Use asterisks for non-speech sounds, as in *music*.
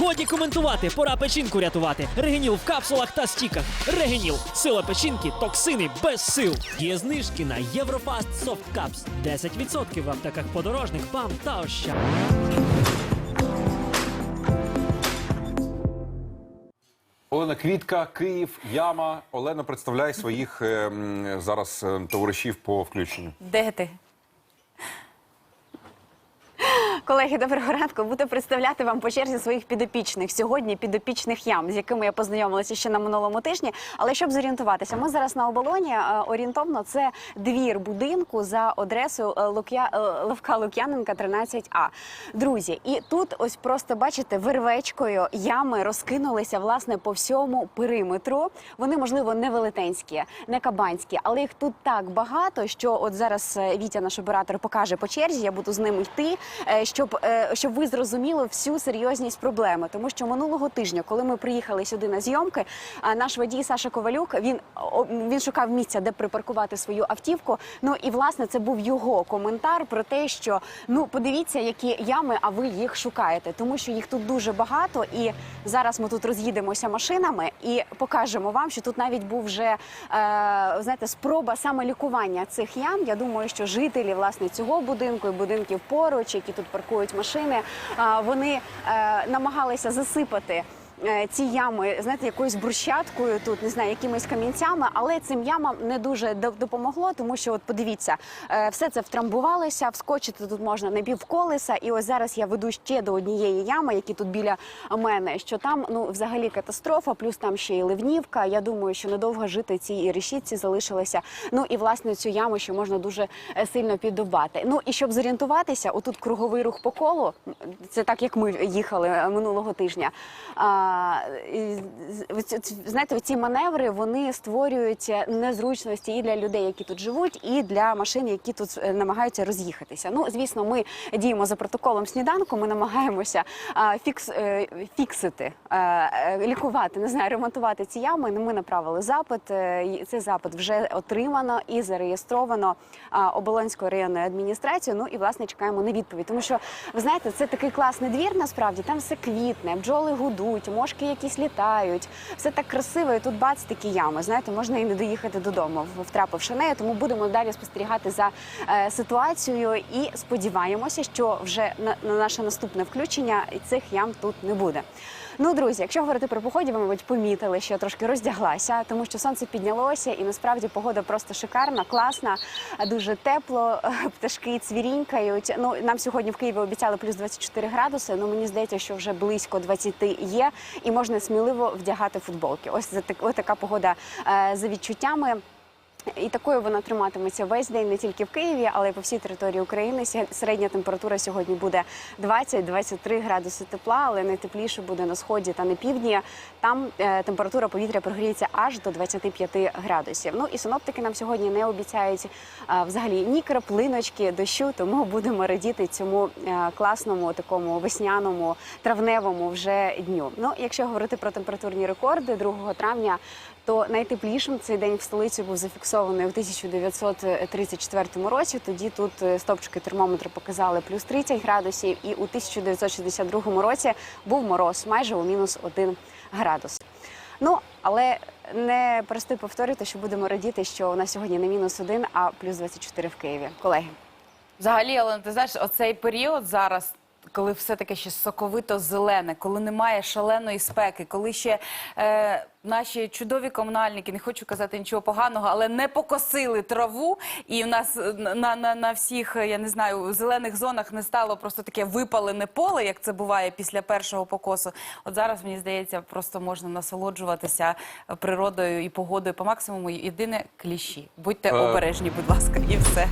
Годі коментувати, пора печінку рятувати. Регеніл в капсулах та стіках. Регеніл. Сила печінки, токсини без сил. Є знижки на Єврофаст Soft Caps. 10% в аптеках подорожник, ПАМ та Ощад. Олена Квітка, Київ, Яма. Олена, представляй своїх е, м, зараз е, товаришів по включенню. Де ти? Колеги, доброго ранку. Буду представляти вам по черзі своїх підопічних. Сьогодні підопічних ям, з якими я познайомилася ще на минулому тижні. Але щоб зорієнтуватися, ми зараз на оболоні е, орієнтовно це двір будинку за адресою е, Лук'я е, Левка Лук'яненка, 13А. Друзі, і тут ось просто бачите, вервечкою ями розкинулися власне по всьому периметру. Вони можливо не велетенські, не кабанські, але їх тут так багато, що от зараз Вітя, наш оператор, покаже по черзі. Я буду з ним йти, е, щоб, е, щоб ви зрозуміли всю серйозність проблеми. Тому що минулого тижня, коли ми приїхали сюди на зйомки, наш водій Саша Ковалюк він він шукав місця, де припаркувати свою автівку. Ну і власне це був його коментар про те, що ну подивіться, які ями, а ви їх шукаєте, тому що їх тут дуже багато. І зараз ми тут роз'їдемося машинами і покажемо вам, що тут навіть був вже е, знаєте, спроба саме лікування цих ям. Я думаю, що жителі власне цього будинку і будинків поруч, які тут паркують машини, а, вони е, намагалися засипати. Е, Ці ями, знаєте, якоюсь брусчаткою тут, не знаю, якимись камінцями, але цим ямам не дуже до- допомогло, тому що, от подивіться, е, все це втрамбувалося, вскочити тут можна на півколеса. І ось зараз я веду ще до однієї ями, які тут біля мене. Що там ну взагалі катастрофа, плюс там ще й ливнівка. Я думаю, що недовго жити цій решітці залишилося. Ну і власне цю яму ще можна дуже е, сильно піддубати. Ну і щоб зорієнтуватися, отут круговий рух по колу. Це так як ми їхали минулого тижня. Знаєте, ці маневри вони створюють незручності і для людей, які тут живуть, і для машин, які тут е, намагаються роз'їхатися. Ну, звісно, ми діємо за протоколом сніданку. Ми намагаємося фікс, е, фіксити, е, е, лікувати, не знаю, ремонтувати ці ями. Ми направили запит. е, Цей запит вже отримано і зареєстровано Оболонською районною адміністрацією. Ну і власне чекаємо на відповідь. Тому що ви знаєте, це такий класний двір. Насправді там все квітне, бджоли гудуть, мошки якісь літають. Все так красиво. І тут бац такі ями. Знаєте, можна і не доїхати додому, втрапивши нею. Тому будемо далі спостерігати за е, ситуацією і сподіваємося, що вже на, на наше наступне включення цих ям тут не буде. Ну, друзі, якщо говорити про погоді, ви, мабуть, помітили, що я трошки роздяглася, тому що сонце піднялося, і насправді погода просто шикарна, класна, дуже тепло. *laughs* Пташки цвірінькають. Ну нам сьогодні в Києві обіцяли плюс 24 градуси. Ну мені здається, що вже близько 20 є, і можна сміливо вдягати футболки. Ось за така погода е, за відчуттями. І такою вона триматиметься весь день не тільки в Києві, але й по всій території України. Середня температура сьогодні буде 20-23 градуси тепла, але найтепліше буде на сході та на півдні. Там е, температура повітря прогріється аж до 25 градусів. Ну і синоптики нам сьогодні не обіцяють е, взагалі ні краплиночки дощу, тому будемо радіти цьому е, класному такому весняному травневому вже дню. Ну, якщо говорити про температурні рекорди, 2 травня то найтеплішим цей день в столиці був зафіксований у 1934 році. Тоді тут е, стопчики термометру показали плюс 30 градусів, і у 1962 році був мороз майже у мінус 1 градус. Ну але не перестаю повторювати, що будемо радіти, що у нас сьогодні не мінус 1, а плюс 24 в Києві. Колеги. Взагалі, Олена, ти знаєш, оцей період зараз. Коли все таке ще соковито зелене, коли немає шаленої спеки, коли ще е, наші чудові комунальники, не хочу казати нічого поганого, але не покосили траву, і в нас е, на, на, на всіх, е, я не знаю, зелених зонах не стало просто таке випалене поле, як це буває після першого покосу. От зараз мені здається, просто можна насолоджуватися природою і погодою по максимуму. Єдине кліщі. Будьте Е. обережні, будь ласка, і все.